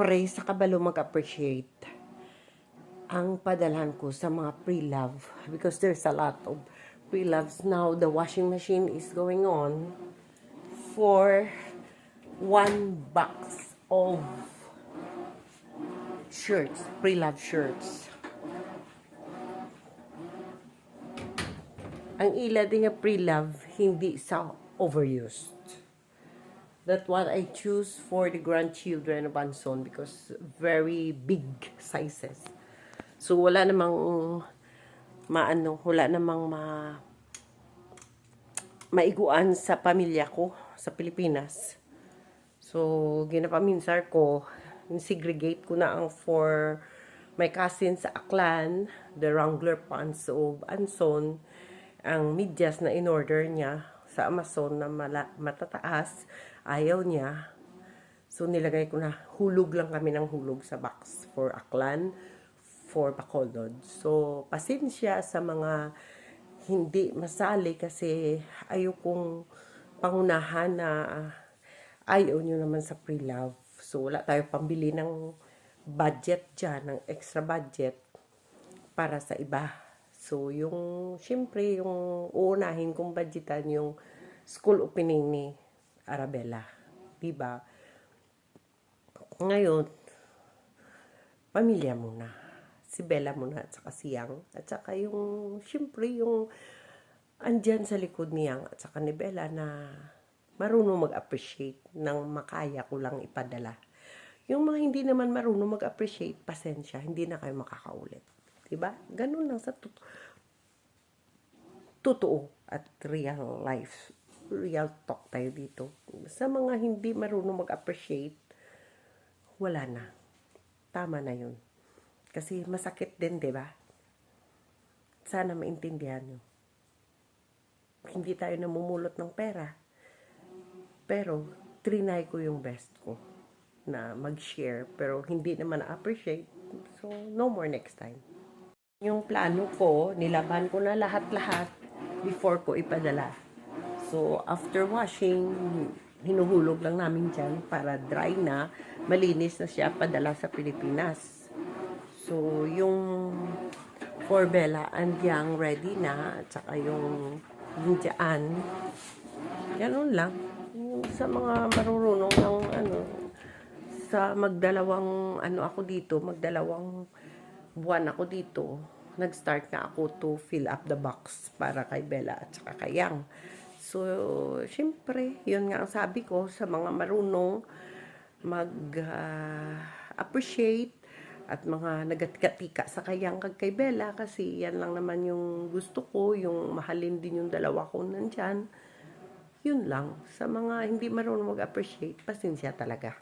Siyempre, sa kabalo mag-appreciate ang padalhan ko sa mga pre-love because there's a lot of pre-loves now. The washing machine is going on for one box of shirts, pre-love shirts. Ang ila din nga pre-love, hindi sa overused. That's what I choose for the grandchildren of Anson because very big sizes. So, wala namang maano, wala namang ma maiguan sa pamilya ko sa Pilipinas. So, ginapaminsar ko, segregate ko na ang for my cousin sa Aklan, the Wrangler pants of Anson, ang medyas na in-order niya sa Amazon na mala, matataas, ayaw niya. So, nilagay ko na hulog lang kami ng hulog sa box for Aklan, for Bacolod. So, pasensya sa mga hindi masali kasi ayaw kong pangunahan na ayaw nyo naman sa pre-love. So, wala tayo pambili ng budget dyan, ng extra budget para sa iba. So, yung, syempre, yung uunahin kong budgetan yung school opening ni Arabella. Diba? Ngayon, pamilya muna. Si Bella muna at saka si Yang. At saka yung, syempre, yung andyan sa likod ni Yang at saka ni Bella na marunong mag-appreciate ng makaya ko lang ipadala. Yung mga hindi naman marunong mag-appreciate, pasensya, hindi na kayo makakaulit. Diba? Ganun lang sa tut- totoo at real life. Real talk tayo dito. Sa mga hindi marunong mag-appreciate, wala na. Tama na yun. Kasi masakit din, di ba? Sana maintindihan nyo. Hindi tayo namumulot ng pera. Pero, trinay ko yung best ko na mag-share. Pero, hindi naman na-appreciate. So, no more next time. Yung plano ko, nilaban ko na lahat-lahat before ko ipadala. So, after washing, hinuhulog lang namin dyan para dry na, malinis na siya padala sa Pilipinas. So, yung for Bella and Yang ready na, at saka yung dyan, ganun lang. Yung sa mga marurunong ng ano, sa magdalawang ano ako dito, magdalawang buwan ako dito, nag-start na ako to fill up the box para kay Bella at saka kay Yang. So, syempre, yun nga ang sabi ko sa mga marunong mag-appreciate at mga nagkatika sa kayang kag kay Bella kasi yan lang naman yung gusto ko, yung mahalin din yung dalawa ko nandyan. Yun lang. Sa mga hindi marunong mag-appreciate, pasensya talaga.